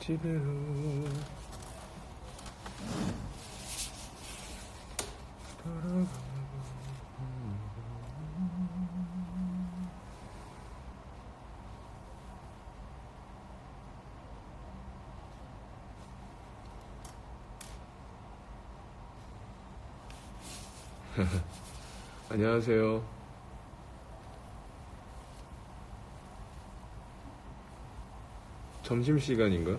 집으로 돌아가 안녕하세요. 점심시간인가?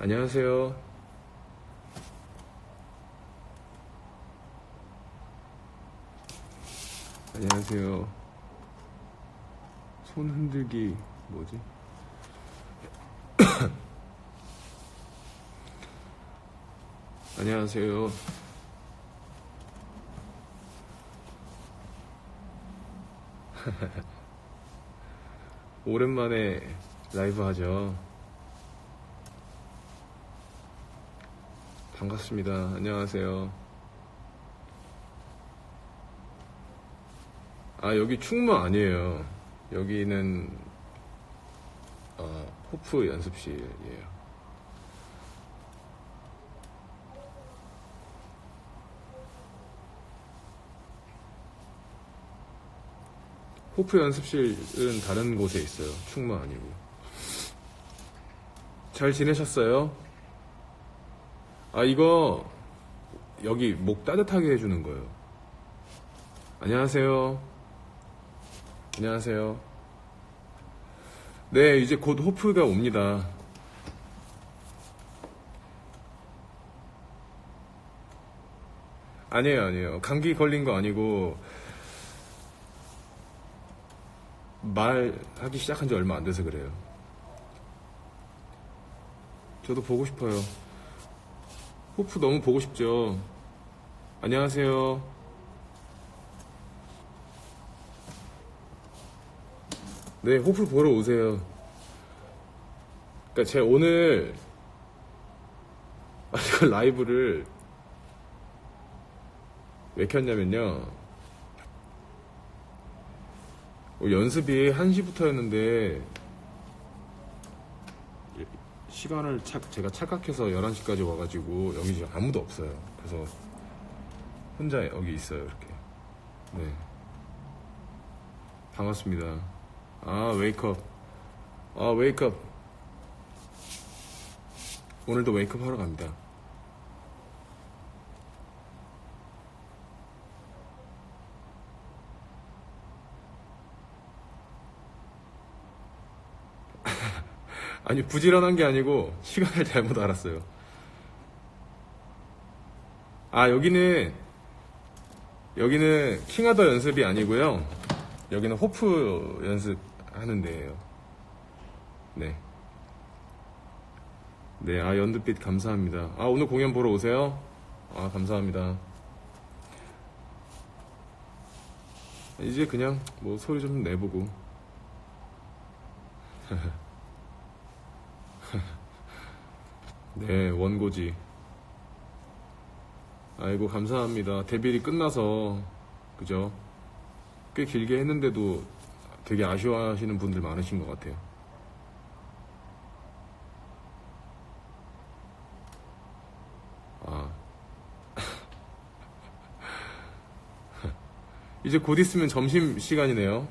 안녕하세요. 안녕하세요. 손 흔들기 뭐지? 안녕하세요. 오랜만에 라이브 하죠. 반갑습니다. 안녕하세요. 아, 여기 충무 아니에요. 여기는, 어, 호프 연습실이에요. 호프 연습실은 다른 곳에 있어요. 충무 아니고. 잘 지내셨어요? 아, 이거, 여기 목 따뜻하게 해주는 거예요. 안녕하세요. 안녕하세요. 네, 이제 곧 호프가 옵니다. 아니에요, 아니에요. 감기 걸린 거 아니고, 말하기 시작한 지 얼마 안 돼서 그래요. 저도 보고 싶어요. 호프 너무 보고 싶죠. 안녕하세요. 네, 호프 보러 오세요. 그니까 제가 오늘 아, 라이브를 왜 켰냐면요. 어, 연습이 1시부터였는데 시간을 착- 제가 착각해서 11시까지 와가지고 여기 지금 아무도 없어요. 그래서 혼자 여기 있어요. 이렇게. 네. 반갑습니다. 아, 웨이크업. 아, 웨이크업. 오늘도 웨이크업 하러 갑니다. 아니, 부지런한 게 아니고 시간을 잘못 알았어요. 아, 여기는, 여기는 킹하더 연습이 아니고요. 여기는 호프 연습하는 데예요. 네. 네, 아, 연두빛 감사합니다. 아, 오늘 공연 보러 오세요? 아, 감사합니다. 이제 그냥 뭐 소리 좀 내보고. 네, 원고지. 아이고, 감사합니다. 데뷔일이 끝나서, 그죠? 꽤 길게 했는데도 되게 아쉬워하시는 분들 많으신 것 같아요. 아. 이제 곧 있으면 점심 시간이네요.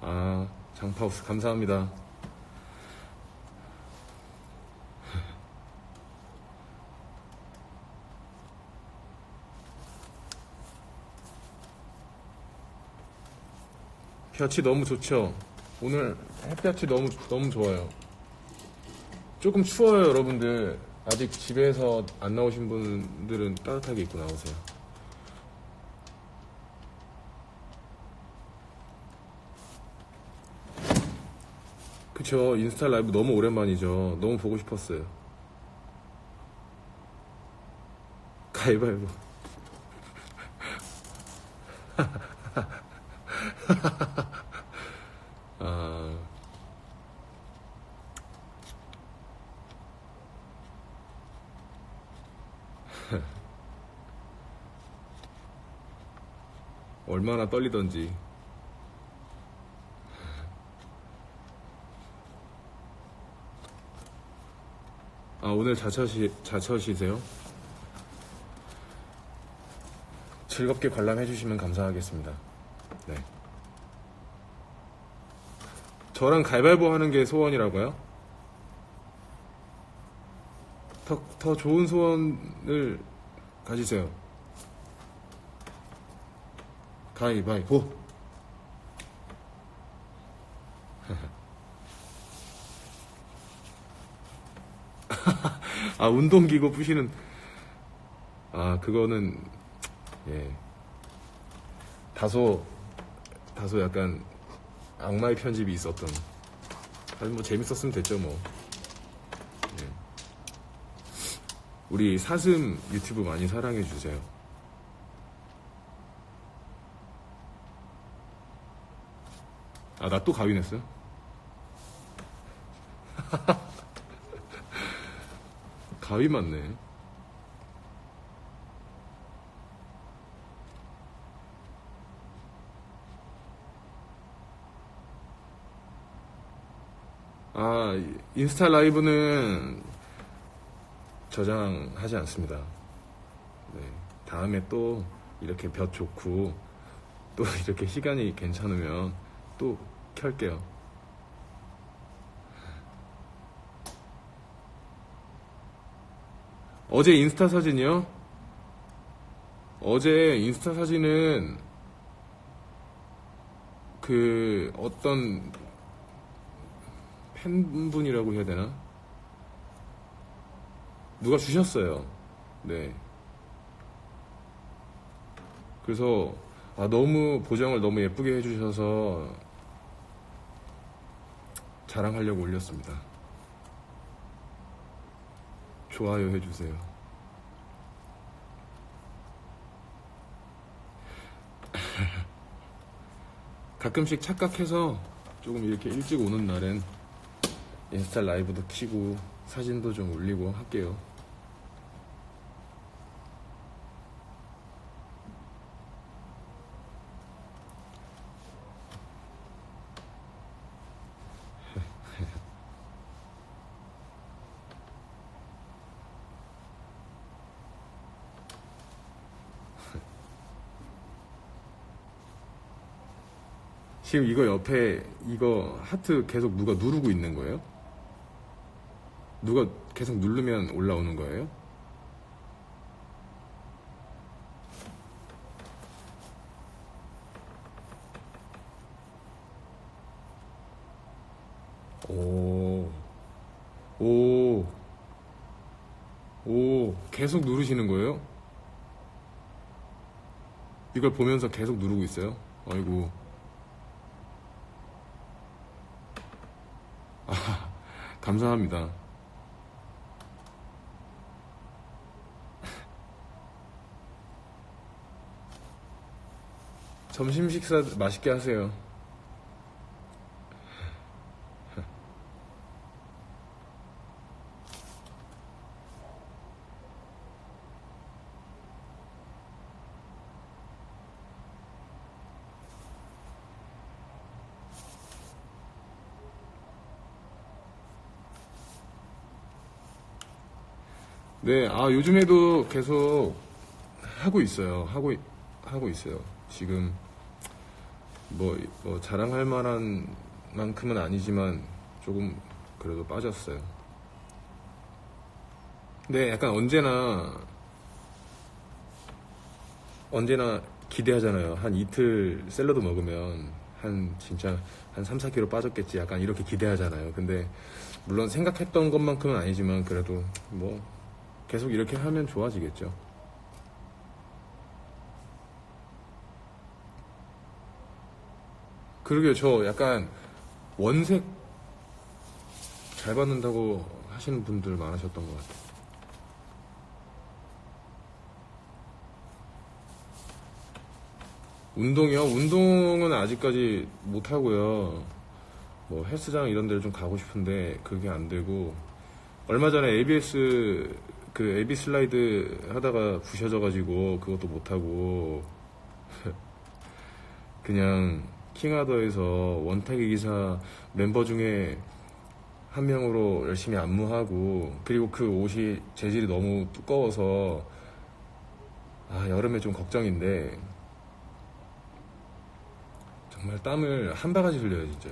아, 장파우스 감사합니다. 볕이 너무 좋죠. 오늘 햇볕이 너무 너무 좋아요. 조금 추워요, 여러분들. 아직 집에서 안 나오신 분들은 따뜻하게 입고 나오세요. 그쵸. 인스타 라이브 너무 오랜만이죠. 너무 보고 싶었어요. 가위바위보. 아. 얼마나 떨리던지. 아, 오늘 자처시, 자처시세요? 즐겁게 관람해 주시면 감사하겠습니다. 네. 저랑 가위바위보 하는 게 소원이라고요? 더, 더 좋은 소원을 가지세요. 가위바위보. 아, 운동기구 부시는, 아, 그거는, 예. 다소, 다소 약간 악마의 편집이 있었던. 아니, 뭐, 재밌었으면 됐죠, 뭐. 예. 우리 사슴 유튜브 많이 사랑해 주세요. 아, 나 또 가위 냈어요? 가위 맞네. 아, 인스타 라이브는 저장하지 않습니다. 네, 다음에 또 이렇게 볕 좋고 또 이렇게 시간이 괜찮으면 또 켤게요. 어제 인스타 사진이요? 어제 인스타 사진은 그 어떤 팬분이라고 해야 되나? 누가 주셨어요. 네. 그래서 아, 너무 보정을 너무 예쁘게 해주셔서 자랑하려고 올렸습니다. 좋아요 해주세요. 가끔씩 착각해서 조금 이렇게 일찍 오는 날엔 인스타 라이브도 키고 사진도 좀 올리고 할게요. 지금 이거 옆에 이거 하트 계속 누가 누르고 있는 거예요? 누가 계속 누르면 올라오는 거예요? 오, 오, 오, 계속 누르시는 거예요? 이걸 보면서 계속 누르고 있어요? 아이고. 아, 감사합니다. 점심 식사 맛있게 하세요. 네, 아, 요즘에도 계속 하고 있어요. 하고, 있- 하고 있어요. 지금, 뭐, 뭐 자랑할 만한 만큼은 아니지만, 조금, 그래도 빠졌어요. 근데 약간 언제나, 언제나 기대하잖아요. 한 이틀 샐러드 먹으면, 한, 진짜, 한 3, 4kg 빠졌겠지. 약간 이렇게 기대하잖아요. 근데, 물론 생각했던 것만큼은 아니지만, 그래도, 뭐, 계속 이렇게 하면 좋아지겠죠. 그러게요. 저 약간 원색 잘 받는다고 하시는 분들 많으셨던 것 같아요. 운동이요? 운동은 아직까지 못 하고요. 뭐 헬스장 이런 데를 좀 가고 싶은데 그게 안 되고 얼마 전에 ABS 그 에비 슬라이드 하다가 부셔져가지고 그것도 못하고 그냥 킹하더에서 원탁의 기사 멤버 중에 한 명으로 열심히 안무하고 그리고 그 옷이 재질이 너무 두꺼워서 아 여름에 좀 걱정인데 정말 땀을 한 바가지 흘려요 진짜.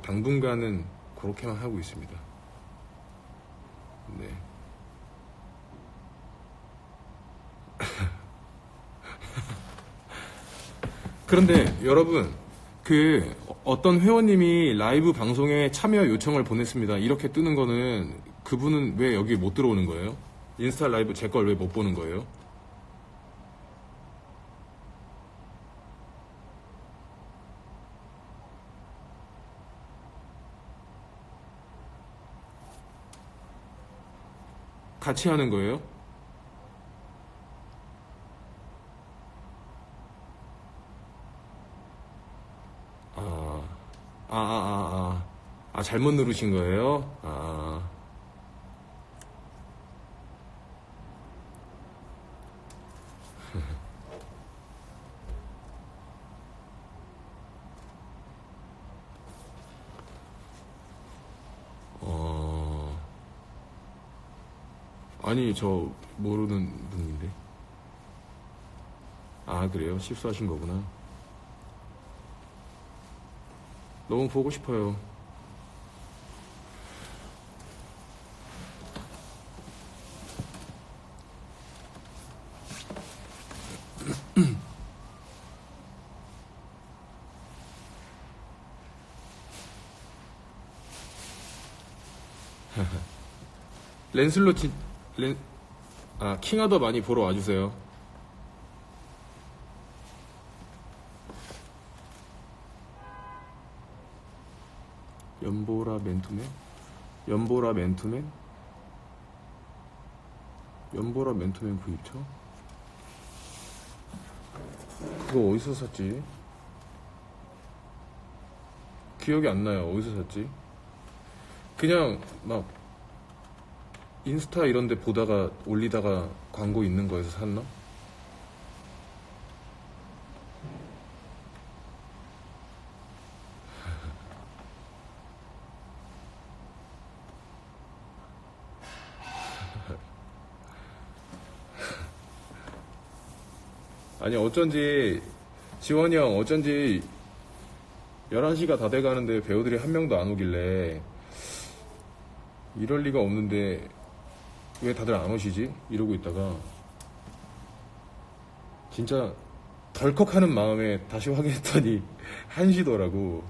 당분간은 그렇게만 하고 있습니다 네 그런데 여러분 그 어떤 회원님이 라이브 방송에 참여 요청을 보냈습니다. 이렇게 뜨는 거는 그분은 왜 여기 못 들어오는 거예요? 인스타 라이브 제 걸 왜 못 보는 거예요? 같이 하는 거예요? 아, 아, 아, 아, 아, 아, 잘못 누르신 거예요? 아, 저 모르는 분인데. 아, 그래요? 실수하신 거구나. 너무 보고 싶어요. 랜슬로티 랜, 아 킹하더 많이 보러 와주세요. 연보라 맨투맨? 연보라 맨투맨? 연보라 맨투맨 구입처? 그거 어디서 샀지? 기억이 안 나요. 어디서 샀지? 그냥 막 인스타 이런 데 보다가 올리다가 광고 있는 거에서 샀나? 아니 어쩐지 지원이 형 어쩐지 11시가 다 돼가는데 배우들이 한 명도 안 오길래 이럴 리가 없는데 왜 다들 안 오시지? 이러고 있다가 진짜 덜컥 하는 마음에 다시 확인했더니 1시더라고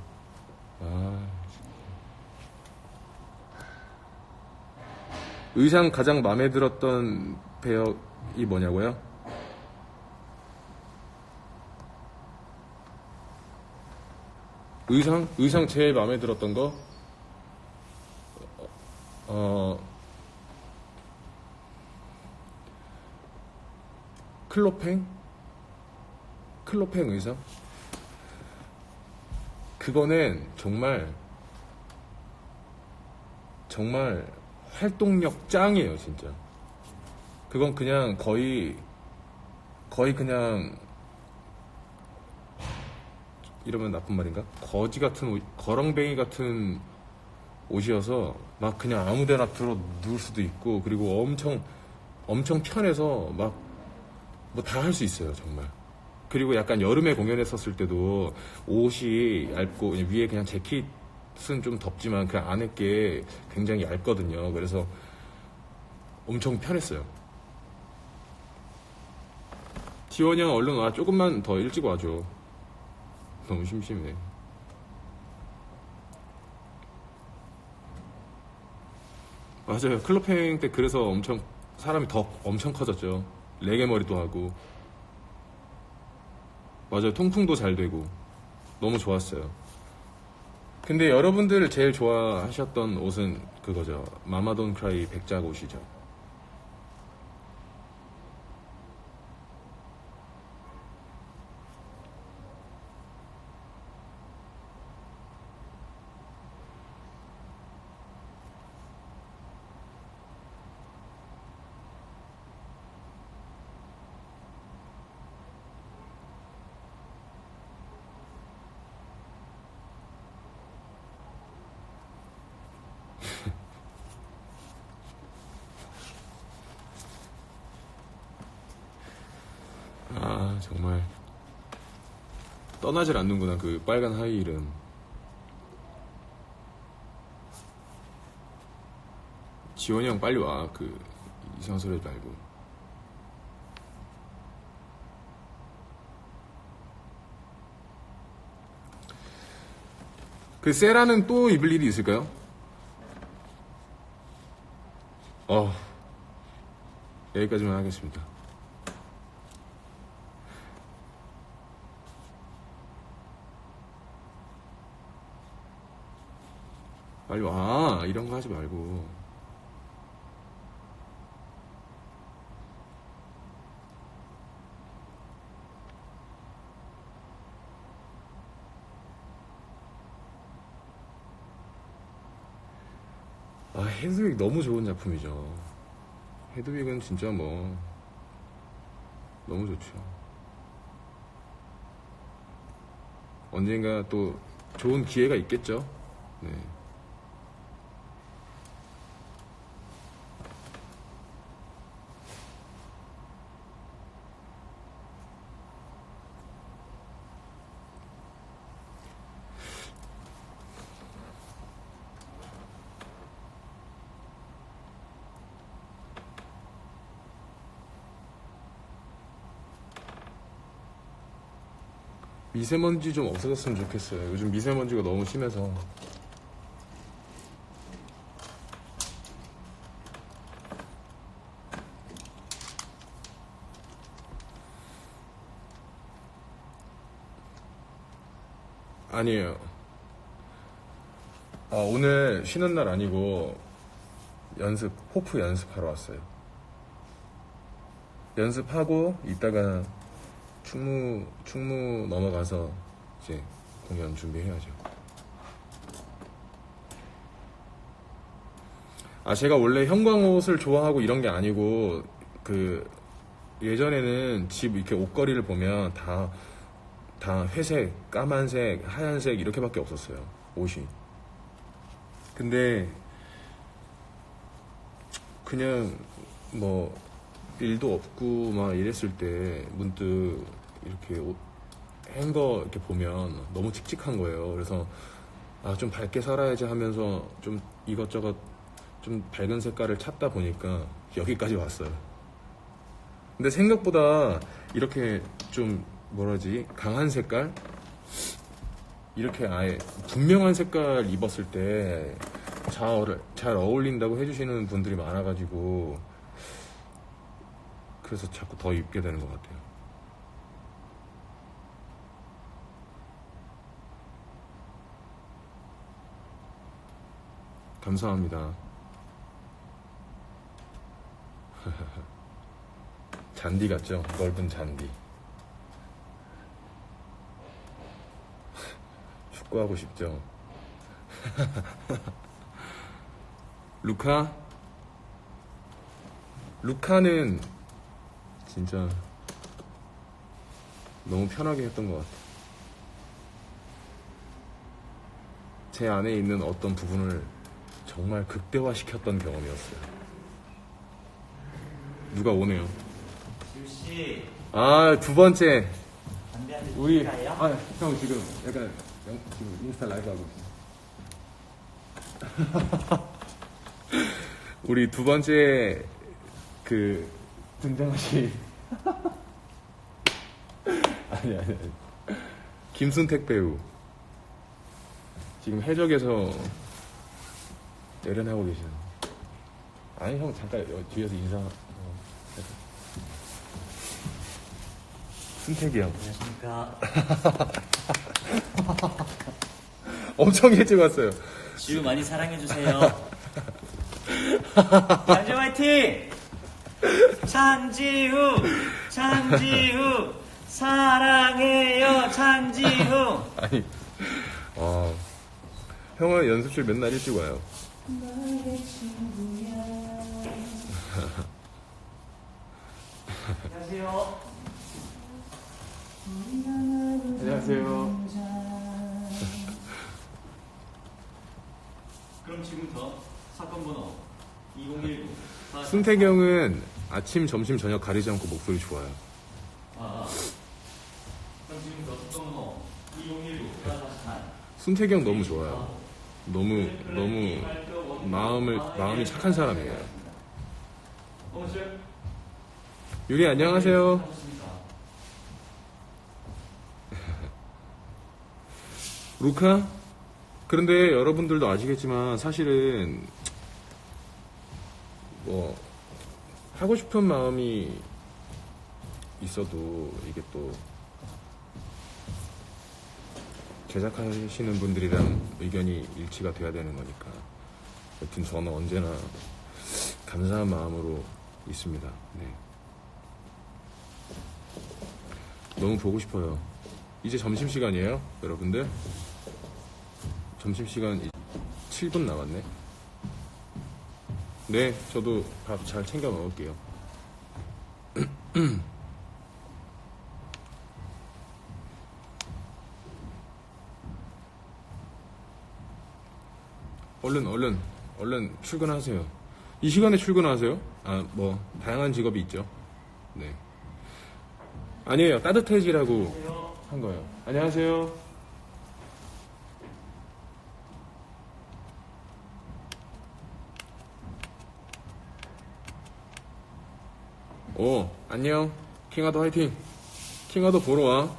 아 의상 가장 마음에 들었던 배역이 뭐냐고요? 의상? 의상 제일 마음에 들었던 거? 어, 클로팽? 클로팽 의상? 그거는 정말, 정말 활동력 짱이에요, 진짜. 그건 그냥 거의, 거의 그냥 이러면 나쁜 말인가? 거지 같은 옷, 거렁뱅이 같은 옷이어서 막 그냥 아무데나 들어 누울 수도 있고 그리고 엄청 엄청 편해서 막 뭐 다 할 수 있어요 정말. 그리고 약간 여름에 공연했었을 때도 옷이 얇고 위에 그냥 재킷은 좀 덥지만 그 안에 게 굉장히 얇거든요. 그래서 엄청 편했어요. 지원이 형 얼른 와 조금만 더 일찍 와줘. 너무 심심해. 맞아요. 클럽 행 때 그래서 엄청 사람이 더 엄청 커졌죠. 레게 머리도 하고. 맞아요. 통풍도 잘 되고. 너무 좋았어요. 근데 여러분들 제일 좋아하셨던 옷은 그거죠. 마마돈 크라이 백작 옷이죠. 아 정말 떠나질 않는구나 그 빨간 하이힐은 지원이 형 빨리 와 그 이상한 소리 하지 말고 그 세라는 또 입을 일이 있을까요? 어 여기까지만 하겠습니다. 빨리 와. 이런 거 하지 말고. 아 헤드윅 너무 좋은 작품이죠. 헤드윅은 진짜 뭐 너무 좋죠. 언젠가 또 좋은 기회가 있겠죠? 네. 미세먼지 좀 없어졌으면 좋겠어요. 요즘 미세먼지가 너무 심해서. 아니에요. 아, 오늘 쉬는 날 아니고 연습, 호프 연습하러 왔어요. 연습하고 이따가 충무 충무 넘어가서 이제 공연 준비해야죠. 아 제가 원래 형광옷을 좋아하고 이런 게 아니고 그 예전에는 집 이렇게 옷걸이를 보면 다 다 회색, 까만색, 하얀색 이렇게밖에 없었어요 옷이. 근데 그냥 뭐 일도 없고 막 이랬을 때 문득 이렇게 옷, 행거 이렇게 보면 너무 칙칙한 거예요. 그래서 아 좀 밝게 살아야지 하면서 좀 이것저것 좀 밝은 색깔을 찾다 보니까 여기까지 왔어요. 근데 생각보다 이렇게 좀 뭐라지 강한 색깔 이렇게 아예 분명한 색깔 입었을 때 잘, 잘 어울린다고 해주시는 분들이 많아가지고 그래서 자꾸 더 입게 되는 것 같아요. 감사합니다. 잔디 같죠? 넓은 잔디. 축구하고 싶죠? 루카? 루카는 진짜 너무 편하게 했던 것 같아요. 제 안에 있는 어떤 부분을 정말 극대화시켰던 경험이었어요. 누가 오네요. 지우씨 아, 두 번째. 우리? 아, 형 지금 약간 영- 지금 인스타 라이브 하고 있어요. 우리 두 번째 그 등장하신 아니 아니 아니 김순택 배우 지금 해적에서 열연하고 계시는 아니 형 잠깐 여- 뒤에서 인사 어. 순택이 형. 안녕하십니까. 엄청 일찍 왔어요. 지우 많이 사랑해주세요. 장지우 화이팅! 찬지우 찬지우 사랑해요 찬지우 아니, 어, 형은 연습실 맨날 일찍 와요. 안녕하세요. 안녕하세요. 그럼 지금부터 사건 번호 2019. 승태경은 아침, 점심, 저녁 가리지 않고 목소리 좋아요. 아, 아. 그럼 지금부터 사건 번호 2019. 승태경 너무 좋아요. 너무 네, 너무 네, 네, 마음을 마음이 착한 사람이에요. 유리 안녕하세요. 루카? 그런데 여러분들도 아시겠지만 사실은 뭐 하고 싶은 마음이 있어도 이게 또 제작하시는 분들이랑 의견이 일치가 돼야 되는 거니까 여튼 저는 언제나 감사한 마음으로 있습니다. 네. 너무 보고 싶어요. 이제 점심시간이에요, 여러분들. 점심시간 7분 남았네. 네, 저도 밥 잘 챙겨 먹을게요. 얼른, 얼른, 얼른 출근하세요. 이 시간에 출근하세요? 아, 뭐, 다양한 직업이 있죠. 네. 아니에요. 따뜻해지라고 한 거예요. 안녕하세요. 오, 안녕. 킹하도 화이팅. 킹하도 보러 와.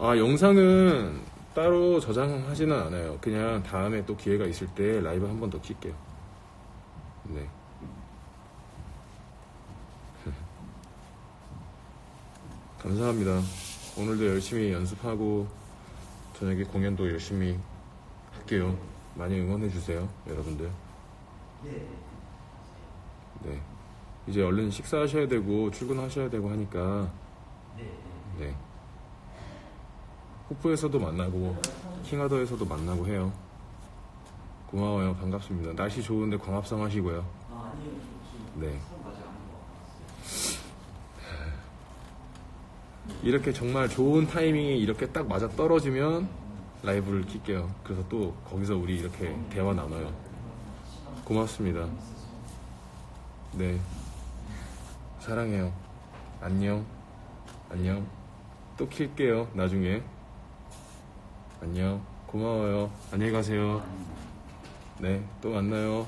아, 영상은 따로 저장하지는 않아요. 그냥 다음에 또 기회가 있을 때 라이브 한 번 더 킬게요. 네. 감사합니다. 오늘도 열심히 연습하고 저녁에 공연도 열심히 할게요. 많이 응원해 주세요, 여러분들. 네. 이제 얼른 식사하셔야 되고 출근하셔야 되고 하니까 네. 호프에서도 만나고 킹하더에서도 만나고 해요. 고마워요. 반갑습니다. 날씨 좋은데 광합성 하시고요. 네. 이렇게 정말 좋은 타이밍이 이렇게 딱 맞아 떨어지면 라이브를 킬게요. 그래서 또 거기서 우리 이렇게 대화 나눠요. 고맙습니다. 네. 사랑해요. 안녕. 안녕. 또 킬게요. 나중에. 안녕. 고마워요. 안녕히 가세요. 네. 또 만나요.